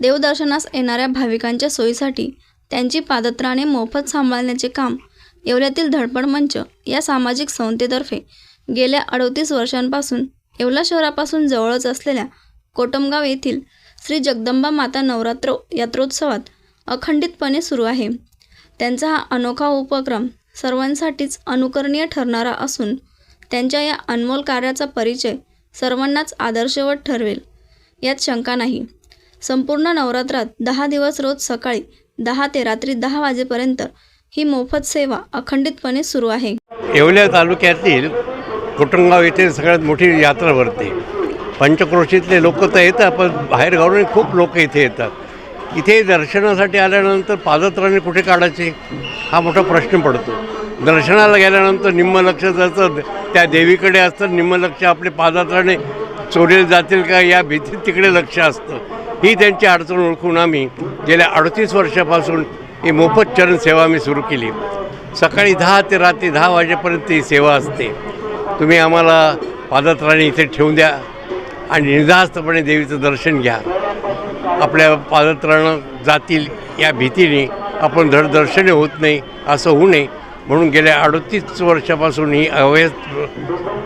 देवदर्शनास येणाऱ्या भाविकांच्या सोयीसाठी त्यांची पादत्राणे मोफत सांभाळण्याचे काम येवल्यातील धडपड मंच या सामाजिक संस्थेतर्फे गेल्या अडतीस वर्षांपासून येवला शहरापासून जवळच असलेल्या कोटमगाव येथील श्री जगदंबा माता नवरात्र यात्रोत्सवात अखंडितपणे सुरू आहे. त्यांचा हा अनोखा उपक्रम सर्वांसाठीच अनुकरणीय ठरणारा असून त्यांच्या या अनमोल कार्याचा परिचय सर्वांनाच आदर्शवत ठरवेल यात शंका नाही. संपूर्ण नवरात्रात दहा दिवस रोज सकाळी दहा ते रात्री दहा वाजेपर्यंत ही मोफत सेवा अखंडितपणे सुरू आहे. येवल्या तालुक्यातील कोटणगाव येथे सगळ्यात मोठी यात्रा भरते. पंचक्रोशीतले लोक तर येतात पण बाहेरगावून खूप लोक इथे येतात. इथे दर्शनासाठी आल्यानंतर पादत्राणे कुठे काढायचे? हा मोठा प्रश्न पडतो. दर्शनाला गेल्यानंतर निम्म लक्ष जातं त्या देवीकडे असतं निम्म लक्ष आपले पादत्राणे चोरीला जातील का या भीतीत तिकडे लक्ष असतं. ही त्यांची अडचण ओळखून आम्ही गेल्या अडतीस वर्षापासून ही मोफत चरण सेवा आम्ही सुरू केली. सकाळी दहा ते रात्री दहा वाजेपर्यंत ही सेवा असते. तुम्ही आम्हाला पादत्राणी इथे ठेवून द्या आणि निर्धास्तपणे देवीचं दर्शन घ्या. आपल्या पादत्राणं जातील या भीतीने आपण धड दर्शने होत नाही असं होऊ नये म्हणून गेल्या अडतीस वर्षापासून ही अवैध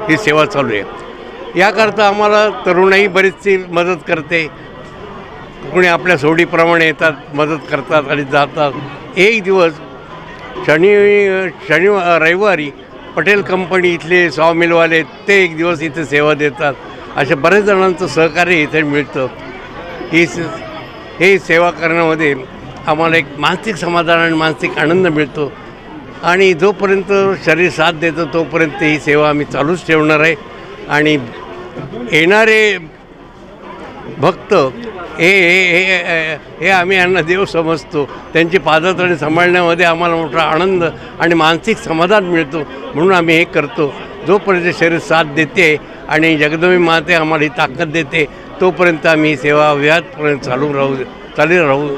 ही सेवा चालू आहे. याकरता आम्हाला तरुणाई बरीचशी मदत करते कोणी आपल्या सोडीप्रमाणे येतात मदत करतात आणि जातात. एक दिवस शनि शनि रविवारी पटेल कंपनी इथले सॉमिलवाले ते एक दिवस इथे सेवा देतात. अशा बऱ्याच जणांचं सहकार्य इथे मिळतं. ही स हे सेवा करण्यामध्ये आम्हाला एक मानसिक समाधान आणि मानसिक आनंद मिळतो. आणि जोपर्यंत शरीर साथ देतं तोपर्यंत ही सेवा आम्ही चालूच ठेवणार आहे. आणि येणारे भक्त हे हे हे हे आम्ही यांना देव समजतो. त्यांची पादत्राणी सांभाळण्यामध्ये आम्हाला मोठा आनंद आणि मानसिक समाधान मिळतो. म्हणून आम्ही हे करतो. जोपर्यंत शरीर साथ देते आणि जगदंबी माते आम्हाला ही ताकद देते तोपर्यंत आम्ही सेवा व्याजपर्यंत चालू राहू चालू राहू.